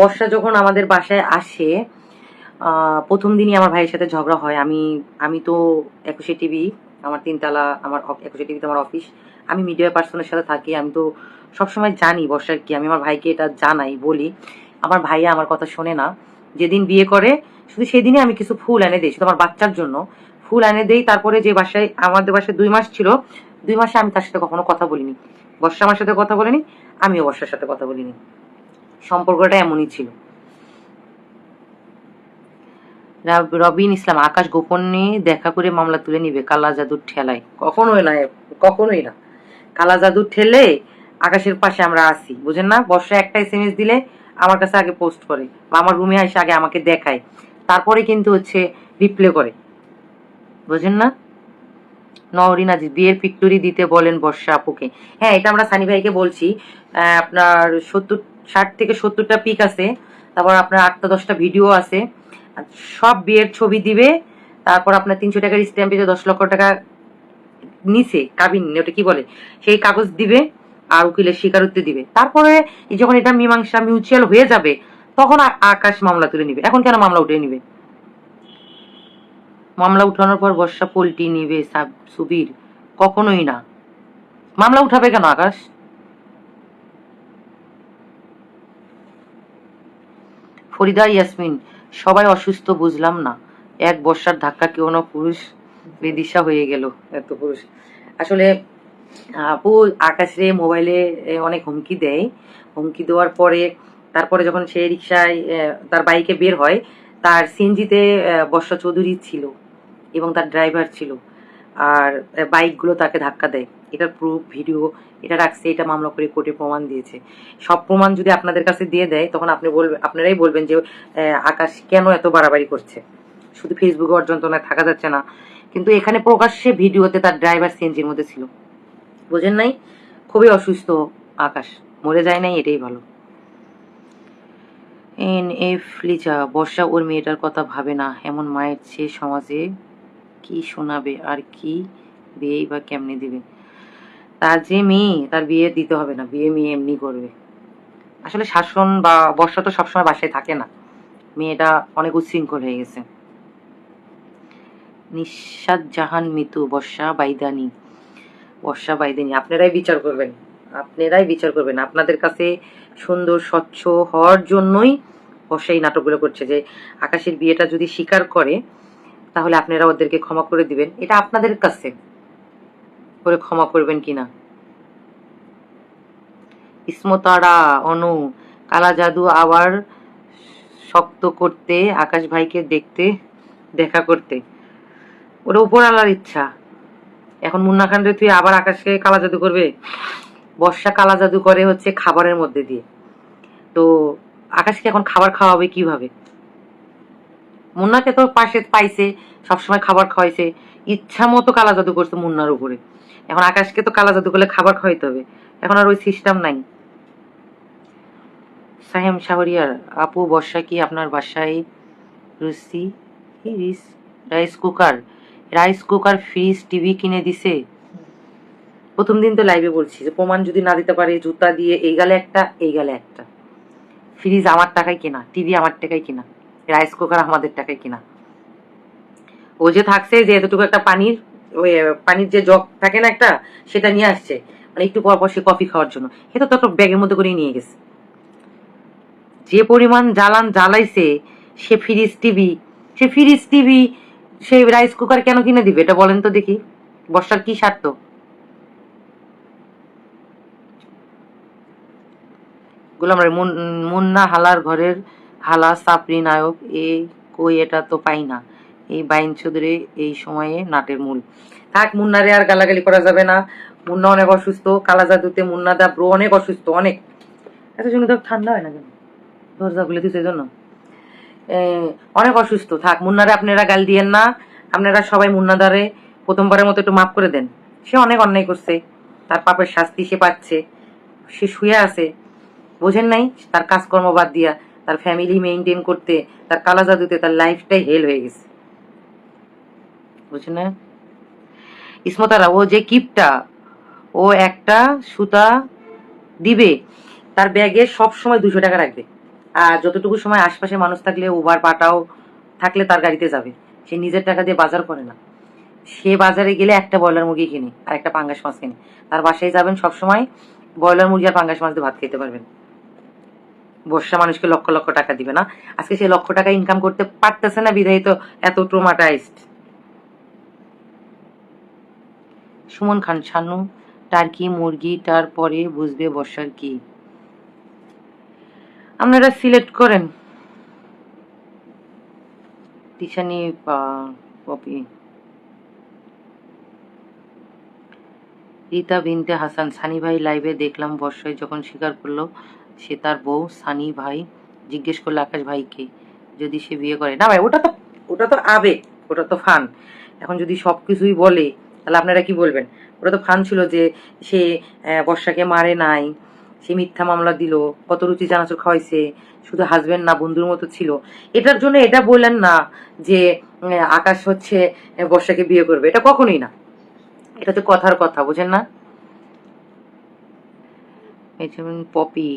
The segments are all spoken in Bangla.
বর্ষা যখন আমাদের বাসায় আসে প্রথম দিনই আমার ভাইয়ের সাথে ঝগড়া হয়। আমি আমি তো একুশে টিভি, আমার তিনতলা, আমার একুশে টিভিতে আমার অফিস। আমি মিডিয়া পার্সনের সাথে থাকি, আমি তো সবসময় জানি বর্ষার কি। আমি আমার ভাইকে এটা জানাই, বলি। আমার ভাইয়া আমার কথা শোনে না। যেদিন বিয়ে করে, শুধু সেদিনই আমি কিছু ফুল এনে দিই, শুধু আমার বাচ্চার জন্য। ফুল এনে দেই, তারপরে যে বাসায়, আমাদের বাসায় দুই মাস ছিল, দুই মাসে আমি তার সাথে কখনো কথা বলিনি। বর্ষা আমার সাথে কথা বলিনি, আমিও বর্ষার সাথে কথা বলিনি। সম্পর্কটা এমনই ছিল। রবিন ইসলাম, আকাশ গোপনে দেখা করে মামলা তুলে নিবে, কালা জাদুর ঠেলায়। কখনোই না কখনোই না। কালা জাদুর ঠেলে আকাশের পাশে আমরা আসি বুঝেন না বর্ষা একটা এসএমএস দিলে আমার কাছে আগে পোস্ট করে বা আমার রুমে এসে আগে আমাকে দেখায়। তারপরে কিন্তু হচ্ছে রিপ্লে করে। বুঝেন না? নওরিন বিয়ের পিক্টোরি দিতে বলেন বর্ষা আপুকে। হ্যাঁ এটা আমরা সানি ভাইকে বলছি। আপনার সত্তর ষাট থেকে সত্তরটা পিক আছে, তারপর আপনার আটটা দশটা ভিডিও আছে সব বিয়ের ছবি দিবে, তারপর আপনার তিনশো টাকার স্ট্যাম্প দিতে দশ লক্ষ টাকা নিচে কাবিন, ওটা কি বলে? সেই কাগজ দিবে, আর উকিলের স্বীকারোক্তি দিবে। তারপরে যখন এটা মীমাংসা মিউচুয়াল হয়ে যাবে, তখন আকাশ মামলা তুলে নিবে। এখন কেন মামলা উঠে নিবে? মামলা উঠানোর পর বর্ষা পোল্টি নিবে সাব- সুবীর কখনোই না। মামলা উঠাবে কেন আকাশ? ফরিদা, ইয়াসমিন, সবাই অসুস্থ বুঝলাম না। এক বর্ষার ধাক্কা কেউ না পুরুষ বেদিশা হয়ে গেল, এত পুরুষ। আসলে, আপু, আকাশে, মোবাইলে অনেক হুমকি দেয়। হুমকি দেওয়ার পরে, তারপরে যখন সে রিক্সায় তার বাইকে বের হয়, তার সিএনজিতে বর্ষা চৌধুরী ছিল এবং তার ড্রাইভার ছিল। আর বাইকগুলো তাকে ধাক্কা দেয়। এটার প্রুফ ভিডিও এটা রাখছে, এটা মামলা করে কোর্টে প্রমাণ দিয়েছে। সব প্রমাণ যদি আপনাদের কাছে দিয়ে দেয়, তখন আপনি বলবেন আপনারাই বলবেন যে আকাশ কেন এত বাড়াবাড়ি করছে? শুধু ফেসবুকে ওর যন্ত্রণায় থাকা যাচ্ছে না। কিন্তু এখানে প্রকাশ্যে ভিডিওতে তার ড্রাইভার সিএনজির মধ্যে ছিল। বোঝেন নাই? খুবই অসুস্থ আকাশ। মরে যায় নাই, এটাই ভালো। এন এফ লিজা বর্ষা ওর মেয়েটার কথা ভাবে না। এমন মায়ের চেয়ে সমাজে কি শোনাবে, আর কি বিয়েই বা কেমনে দিবে? তার যে মেয়ে, তার বিয়ে দিতে হবে না, বিয়ে মেয়ে এমনি করবে। আসলে শাসন বা বর্ষা তো সবসময় বাসায় থাকে না। মেয়েটা অনেক উচ্ছৃঙ্খল হয়ে গেছে। নিঃসাদ জাহান মিতু বর্ষা বাইদানি। বর্ষা বাইদানি, আপনারাই বিচার করবেন। আপনারাই বিচার করবেন। আপনাদের কাছে সুন্দর, স্বচ্ছ হওয়ার জন্যই বর্ষা এই নাটকগুলো করছে যে, আকাশের বিয়েটা যদি স্বীকার করে, তাহলে আপনারা ওদেরকে ক্ষমা করে দিবেন। এটা আপনাদের কাছে। করে ক্ষমা করবেন কিনা? ইসমতারা, অনু, কালা জাদু আবার শক্ত করতে, আকাশ ভাইকে দেখতে, দেখা করতে। ওটা উপর আলার ইচ্ছা। এখন মুন্না খান রে, তুই আবার আকাশকে কালা জাদু করবে? বর্ষা কালা জাদু করে হচ্ছে খাবারের মধ্যে দিয়ে। তো আকাশকে এখন খাবার খাওয়াবে কীভাবে? মুন্নাকে তো পাশে পাইছে, সবসময় খাবার খাওয়াইছে। ইচ্ছা মতো কালা জাদু করছে মুন্নার উপরে। এখন আকাশকে তো কালা জাদু করলে খাবার খাওয়াইতে হবে। এখন আর ওই সিস্টেম নাই। সাহেম শাহরিয়ার, আপু বর্ষা কি আপনার বাসায় রুসি রিস rice cooker rice cooker fridge TV কিনে দিছে? প্রথম দিন তো লাইভে বলছি যে প্রমাণ যদি না দিতে পারে, জুতা দিয়ে এই গালে একটা, এই গালে একটা। ফ্রিজ আমার টাকায় কেনা টিভি আমার টাকায় কিনা। রাইস কুকার আমাদের টাকায় কিনা। ও যে থাকছে, যে এতটুকু একটা পানির, ওই পানির যে জগ থাকে না একটা, সেটা নিয়ে আসছে। মানে একটু পর পর সে কফি খাওয়ার জন্য। সেটা তো একটা ব্যাগের মধ্যে করে নিয়ে গেছে। যে পরিমাণ জ্বালান জ্বালাইছে, সে ফ্রিজ টিভি সে ফ্রিজ টিভি সেই রাইস কুকার কেন কিনে দিবে? এটা বলেন তো দেখি। বর্ষার কি স্বার্থ? গোলাম মুন্না হালার ঘরের হালা সাপরি নায়ক, এ কই এটা তো পাই না। এই বাইন চৌধুরী এই সময়ে নাটের মূল। থাক, মুন্নারে আর গালাগালি করা যাবে না। মুন্না অনেক অসুস্থ, কালা জাদুতে মুন্না দা ব্রো অনেক অসুস্থ, অনেক। এত জন্য তো ঠান্ডা হয় না কেন দরজা খুলে দিতে জন্য। অনেক অসুস্থ। থাক, মুন্নারে আপনারা গাল দিয়েন না। আপনারা সবাই মুন্নাদারে প্রথমবারের মতো একটু মাফ করে দেন। সে অনেক অন্যায় করছে। তার পাপের শাস্তি সে পাচ্ছে। সে শুয়ে আছে। বোঝেন নাই, তার কাজকর্ম বাদ দিয়া। তার ফ্যামিলি মেনটেন করতে, তার কালা জাদুতে তার লাইফটাই হেল হয়ে গেছে। বুঝছেন না? ইসমতারা, ও যে কিপটা ও একটা সুতা দিবে, তার ব্যাগে সব সময় দুশো টাকা রাখবে। আর যতটুকু সময় আশপাশে মানুষ থাকলে উবার পাটাও থাকলে তার গাড়িতে যাবে। সে নিজের টাকা দিয়ে বাজার করে না। সে বাজারে গেলে একটা ব্রয়লার মুরগি কিনে, আর একটা পাঙ্গাস মাছ কিনে। তার বাসায় যাবেন সবসময় ব্রয়লার মুরগি আর পাঙ্গাস মাছ দিয়ে ভাত খেতে পারবেন। বর্ষা মানুষকে লক্ষ লক্ষ টাকা দিবে না। আজকে সে লক্ষ টাকা ইনকাম করতে পারতেছে না বিধায়ী তো এত ট্রোমাটাইজড সুমন খান, শানু টার্কি মুরগি তারপরে বুঝবে বর্ষার কি। আপনারা সিলেক্ট করেন। তিশানি কপি রীতা, বিনতে হাসান। সানি ভাই লাইভে দেখলাম বর্ষায় যখন স্বীকার করল সে তার বউ সানি ভাই জিজ্ঞেস করল আকাশ ভাইকে যদি সে বিয়ে করে। না ভাই, ওটা তো ওটা তো আবেগ, ওটা তো ফান। এখন যদি সব কিছুই বলে, তাহলে আপনারা কি বলবেন? ওটা তো ফান ছিল যে সে বর্ষাকে মারে নাই, সে মিথ্যা মামলা দিল, কত রুচি চানাচুর খাওয়াইছে, শুধু হাজবেন্ড না, বন্ধুর মতো ছিল। এটার জন্য এটা বললেন না যে আকাশ হচ্ছে বর্ষাকে বিয়ে করবে। এটা কখনোই না। এটা তো কথার কথা, বোঝেন না? পপি।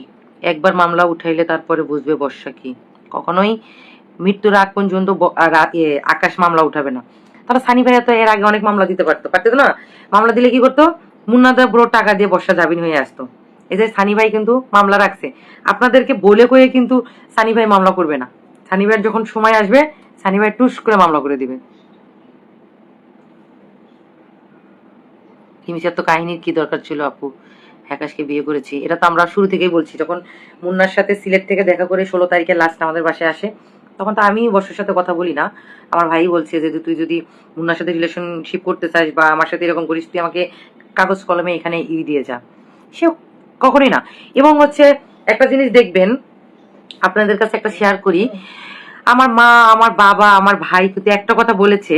একবার মামলা উঠাইলে তারপরে বুঝবে বর্ষা কি। কখনোই মৃত্যুর আগ পর্যন্ত আকাশ মামলা উঠাবে না। তারা সানি ভাইয়া তো এর আগে অনেক মামলা দিতে পারতো। পারতো না? মামলা দিলে কি করতো? মুন্নাদা ব্রো টাকা দিয়ে বর্ষা জামিন হয়ে আসতো। এই যে সানি ভাই কিন্তু মামলা রাখছে। আপনাদেরকে বলে কয়ে কিন্তু সানি ভাই মামলা করবে না। সানি ভাইয়ের যখন সময় আসবে, সানি ভাই টুস করে মামলা করে দিবে। হিমিচার তো কাহিনীর কি দরকার ছিল আপু? আকাশকে বিয়ে করেছি। এটা তো আমরা শুরু থেকেই বলছি, যখন মুন্নার সাথে সিলেট থেকে দেখা করে ষোলো তারিখে লাস্ট আমাদের বাসায় আসে, তখন তো আমি বর্ষার সাথে কথা বলি না। আমার ভাই বলছে যে তুই যদি মুন্নার সাথে রিলেশনশিপ করতে চাস বা আমার সাথে এরকম করিস, তুই আমাকে কাগজ কলমে এখানে ই দিয়ে যা। সে কখনোই না। এবং হচ্ছে একটা জিনিস দেখবেন, আপনাদের কাছে একটা শেয়ার করি। আমার মা, আমার বাবা, আমার ভাই কিন্তু একটা কথা বলেছে,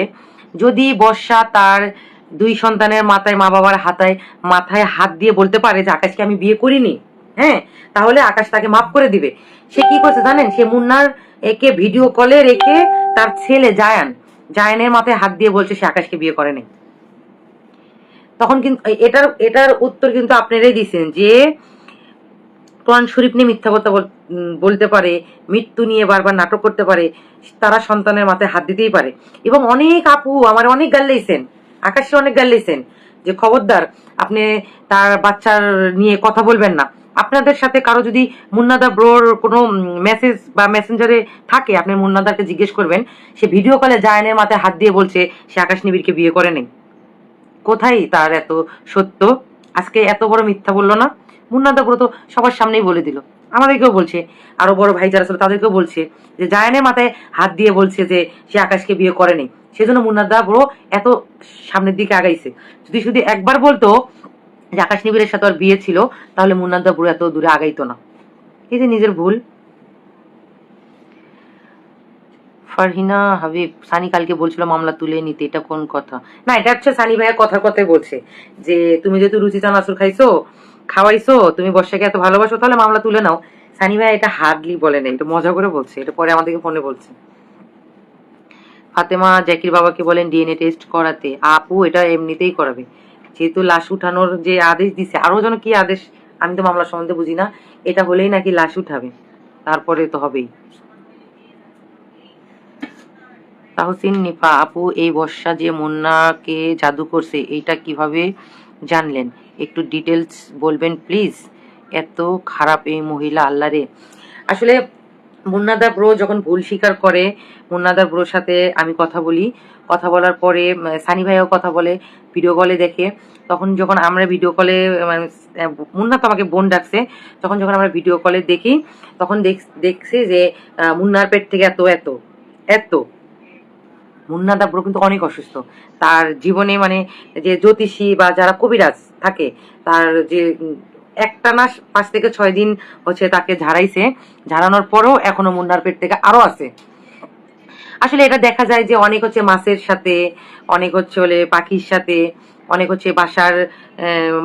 যদি বর্ষা তার দুই সন্তানের মাথায় মা বাবার হাতায়, মাথায় হাত দিয়ে বলতে পারে যে আকাশকে আমি বিয়ে করিনি। হ্যাঁ তাহলে আকাশ তাকে মাফ করে দিবে। সে কি করছে জানেন? সে মুন্নার একে ভিডিও কলে রেখে তার ছেলে জায়ান, জায়ানের মাথায় হাত দিয়ে বলছে সে আকাশকে বিয়ে করেনি তখন কিন্তু এটার এটার উত্তর কিন্তু আপনারাই দিয়েছেন যে, কোরআন শরীফ নিয়ে মিথ্যা কথা বল- বলতে পারে, মৃত্যু নিয়ে বারবার নাটক করতে পারে, তারা সন্তানের মাথায় হাত দিতেই পারে। এবং অনেক আপু আমার অনেক গাল লেগেছেন আকাশে অনেক গাল লেগেছেন যে খবরদার, আপনি তার বাচ্চার নিয়ে কথা বলবেন না। আপনাদের সাথে কারও যদি মুন্নাদা ব্রোর কোনো মেসেজ বা মেসেঞ্জারে থাকে, আপনি মুন্নাদাকে জিজ্ঞেস করবেন। সে ভিডিও কলে জায়নের মাথায় হাত দিয়ে বলছে, সে আকাশ নিবিড়কে বিয়ে করে নেই। কোথায় তার এত সত্য? আজকে এত বড় মিথ্যা বলল না? মুন্নাদা ব্রো তো সবার সামনেই বলে দিল। আমাদেরকেও বলছে, আরও বড় ভাই যারা ছিল তাদেরকেও বলছে, যে জায়ানের মাথায় হাত দিয়ে বলছে যে সে আকাশকে বিয়ে করেনি সেজন্য মুন্নাদা ব্রো এত সামনের দিকে আগাইছে। যদি শুধু একবার বলতো যে আকাশ নিবিড়ের সাথে ওর বিয়ে ছিল, তাহলে মুন্নাদা ব্রো এত দূরে আগাইতো না। এই যে নিজের ভুল। ফারহিনা হাবিব, সানি কালকে বলছিল মামলা তুলে নিতে, এটা কোন কথা? না, এটা হচ্ছে সানি ভাইয়া কথার কথাই বলছে, যে তুমি যেহেতু রুচিতা নাসুর খাইছো, খাওয়াইছো, তুমি বর্ষাকে এত ভালোবাসো, তাহলে মামলা তুলে নাও। সানি ভাইয়া এটা হার্ডলি বলে না এটা মজা করে বলছে, এটা পরে আমাদেরকে ফোনে বলছে। ফাতেমা জ্যাকির বাবাকে বলেন, ডিএনএ টেস্ট করাতে। আপু, এটা এমনিতেই করাবে। যেহেতু লাশ উঠানোর যে আদেশ দিছে, আরও যেন কি আদেশ, আমি তো মামলা সম্বন্ধে বুঝি না। এটা হলেই নাকি লাশ উঠাবে। তারপরে তো হবেই। তাহসিন নিপা আপু, এই বর্ষা যে মুন্নাকে জাদু করছে, এইটা কীভাবে জানলেন? একটু ডিটেলস বলবেন, প্লিজ? এত খারাপ এই মহিলা আল্লাহরে আসলে মুন্নাদা ব্রো যখন ভুল স্বীকার করে, মুন্নাদা ব্রোর সাথে আমি কথা বলি। কথা বলার পরে সানি ভাইও কথা বলে ভিডিও কলে দেখে। তখন যখন আমরা ভিডিও কলে মানে মুন্না তো আমাকে বোন ডাকছে, তখন যখন আমরা ভিডিও কলে দেখি, তখন দেখ- দেখছি যে মুন্নার পেট থেকে এত এত এত। মুন্না দাব্র কিন্তু অনেক অসুস্থ। তার জীবনে মানে যে জ্যোতিষী বা যারা কবিরাজ থাকে, তার যে একটা না পাঁচ থেকে ছয় দিন হচ্ছে তাকে ঝাড়াইছে। ঝাড়ানোর পরও এখনও মুন্নার পেট থেকে আরও আছে। আসলে এটা দেখা যায় যে অনেক হচ্ছে মাছের সাথে, অনেক হচ্ছে হলে পাখির সাথে, অনেক হচ্ছে বাসার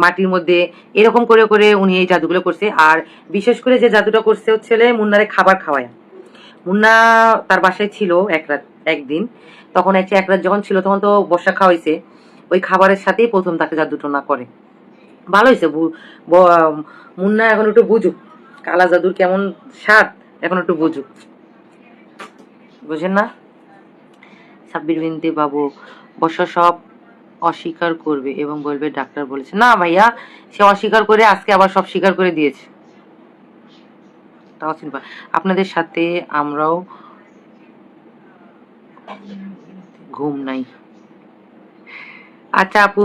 মাটির মধ্যে এরকম করে করে উনি এই জাদুগুলো করছে। আর বিশেষ করে যে জাদুটা করছে হচ্ছে হলে মুন্নারে খাবার খাওয়ায়। মুন্না তার বাসায় ছিল এক রাত, একদিন। তখন এক রাত যখন ছিল তখন তো বর্ষা খাওয়াইছে। ওই খাবারের সাথেই প্রথম তাকে জাদুটনা করে। ভালো হয়েছে মুন্না এখন একটু বুঝুক। কালা জাদুর কেমন স্বাদ, এখন একটু বুঝুক। বুঝেন না? সাব্বির বিনতে বাবু, বর্ষা সব অস্বীকার করবে এবং বলবে, ডাক্তার বলেছে, না ভাইয়া, সে অস্বীকার করে আজকে আবার সব স্বীকার করে দিয়েছে। তাও চিন্তা আপনাদের সাথে আমরাও ঘুম নাই। আচ্ছা আপু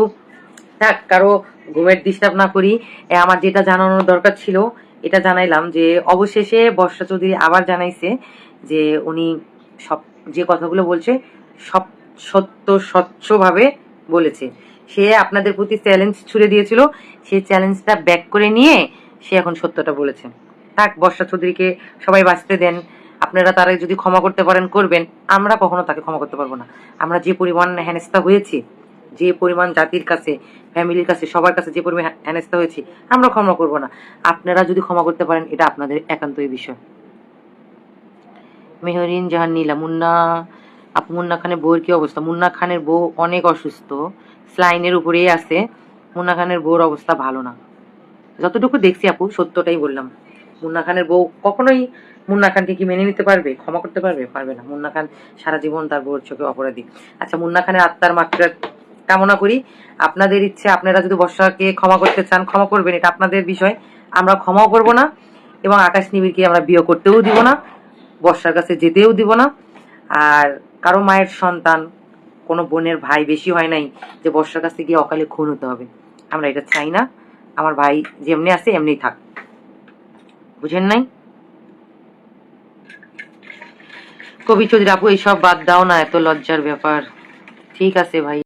থাক, কারও ঘুমের ডিস্টার্ব না করি। আমার যেটা জানানোর দরকার ছিল, এটা জানাইলাম যে, অবশেষে বর্ষা চৌধুরী আবার জানাইছে যে, উনি সব, যে কথাগুলো বলছে, সব সত্য, স্বচ্ছভাবে বলেছে। সে আপনাদের প্রতি চ্যালেঞ্জ ছুড়ে দিয়েছিল সেই চ্যালেঞ্জটা ব্যাক করে নিয়ে সে এখন সত্যটা বলেছে। থাক, বর্ষা চৌধুরীকে সবাই বাঁচতে দেন। আপনারা তারা যদি ক্ষমা করতে পারেন, করবেন। আমরা কখনো তাকে ক্ষমা করতে পারব না। আমরা যে পরিমাণ হেনস্থা হয়েছি, যে পরিমাণ জাতির কাছে ফ্যামিলির কাছে, সবার কাছে যে পরিমাণ হেনস্থা হয়েছি, আমরা ক্ষমা করব না। আপনারা যদি ক্ষমা করতে পারেন, এটা আপনাদের একান্তই বিষয়। মেহরিন জাহান নীলা, মুন্না, আপু মুন্না খানের বউয়ের কি অবস্থা? মুন্না খানের বউ অনেক অসুস্থ, স্লাইনের উপরেই আছে। মুন্না খানের বউর অবস্থা ভালো না। যতটুকু দেখছি আপু, সত্যটাই বললাম। মুন্না খানের বউ কখনোই মুন্না খানকে কি মেনে নিতে পারবে, ক্ষমা করতে পারবে? পারবে না। মুন্না খান সারা জীবন তার বউর চোখে অপরাধী। আচ্ছা মুন্না খানের আত্মার মাত্রা কামনা করি। আপনাদের ইচ্ছে, আপনারা যদি বর্ষাকে ক্ষমা করতে চান, ক্ষমা করবেন, এটা আপনাদের বিষয়। আমরা ক্ষমাও করব না এবং আকাশ নিবিড়কে আমরা বিয়ে করতেও দিব না, বর্ষার কাছে যেতেও দিব না। আর কারও মায়ের সন্তান, কোনো বোনের ভাই বেশি হয় নাই যে বর্ষার কাছে গিয়ে অকালে খুন হতে হবে। আমরা এটা চাই না। আমার ভাই যেমনি আছে এমনি থাক। বুঝেন নাই? কবি চৌধুরী আপু, এইসব বাদ দাও না, এত লজ্জার ব্যাপার। ঠিক আছে ভাই।